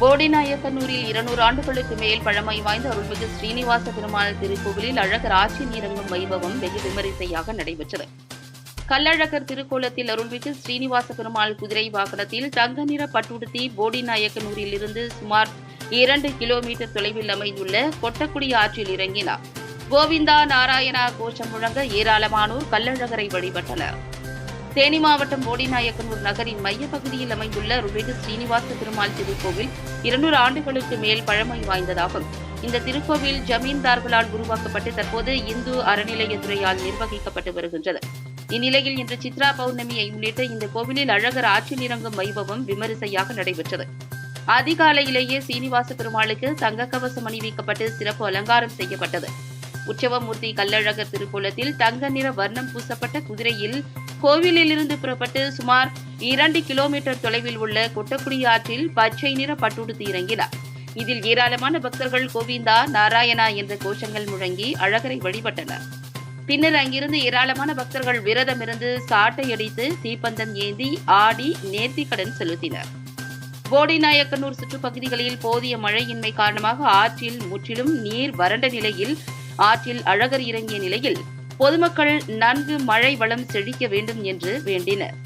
போடிநாயக்கனூரில் இருநூறு ஆண்டுகளுக்கு மேல் பழமை வாய்ந்த அருள்மிகு ஸ்ரீனிவாச பெருமாள் திருக்கோவிலில் அழகர் ஆட்சி நீரங்கும் வைபவம் வெகு விமரிசையாக நடைபெற்றது. கள்ளழகர் திருக்கோலத்தில் அருள்மிகு ஸ்ரீனிவாச பெருமாள் குதிரை வாகனத்தில் தங்க நிற பட்டுடுத்தி போடிநாயக்கனூரில் இருந்து சுமார் இரண்டு கிலோமீட்டர் தொலைவில் அமைந்துள்ள கொட்டக்குடி ஆற்றில் இறங்கினார். கோவிந்தா நாராயணா கோஷம் முழங்க ஏராளமானோர் கள்ளழகரை வழிபட்டனர். தேனி மாவட்டம் போடிநாயக்கனூர் நகரின் மையப்பகுதியில் அமைந்துள்ள அருள்மிகு ஸ்ரீனிவாச திருமால் திருக்கோவில் இருநூறு ஆண்டுகளுக்கு மேல் பழமை வாய்ந்ததாகும். இந்த திருக்கோவில் ஜமீன்தார்களால் உருவாக்கப்பட்டு தற்போது இந்து அறநிலையத்துறையால் நிர்வகிக்கப்பட்டு வருகின்றது. இந்நிலையில் இன்று சித்ரா பௌர்ணமியை முன்னிட்டு இந்த கோவிலில் அழகர் ஆற்றில் இறங்கும் வைபவம் விமரிசையாக நடைபெற்றது. அதிகாலையிலேயே சீனிவாச பெருமாளுக்கு தங்க கவசம் அணிவிக்கப்பட்டு சிறப்பு அலங்காரம் செய்யப்பட்டது. உற்சவமூர்த்தி கல்லழகர் திருக்கோலத்தில் தங்க நிற வர்ணம் பூசப்பட்ட குதிரையில் கோவிலிலிருந்து புறப்பட்டு சுமார் இரண்டு கிலோமீட்டர் தொலைவில் உள்ள கொட்டக்குடி ஆற்றில் பச்சை நிற பட்டுடுத்து இறங்கினார். இதில் ஏராளமான பக்தர்கள் கோவிந்தா நாராயணா என்ற கோஷங்கள் முழங்கி அழகரை வழிபட்டனர். பின்னர் அங்கிருந்து ஏராளமான பக்தர்கள் விரதமிருந்து சாட்டை அடித்து தீப்பந்தம் ஏந்தி ஆடி நேர்த்திக்கடன் செலுத்தினர். போடிநாயக்கனூர் சுற்றுப்பகுதிகளில் போதிய மழையின்மை காரணமாக ஆற்றில் முற்றிலும் நீர் வறண்ட நிலையில் ஆற்றில் அழகர் இறங்கிய நிலையில் பொதுமக்கள் நன்கு மழை வளம் செழிக்க வேண்டும் என்று வேண்டினர்.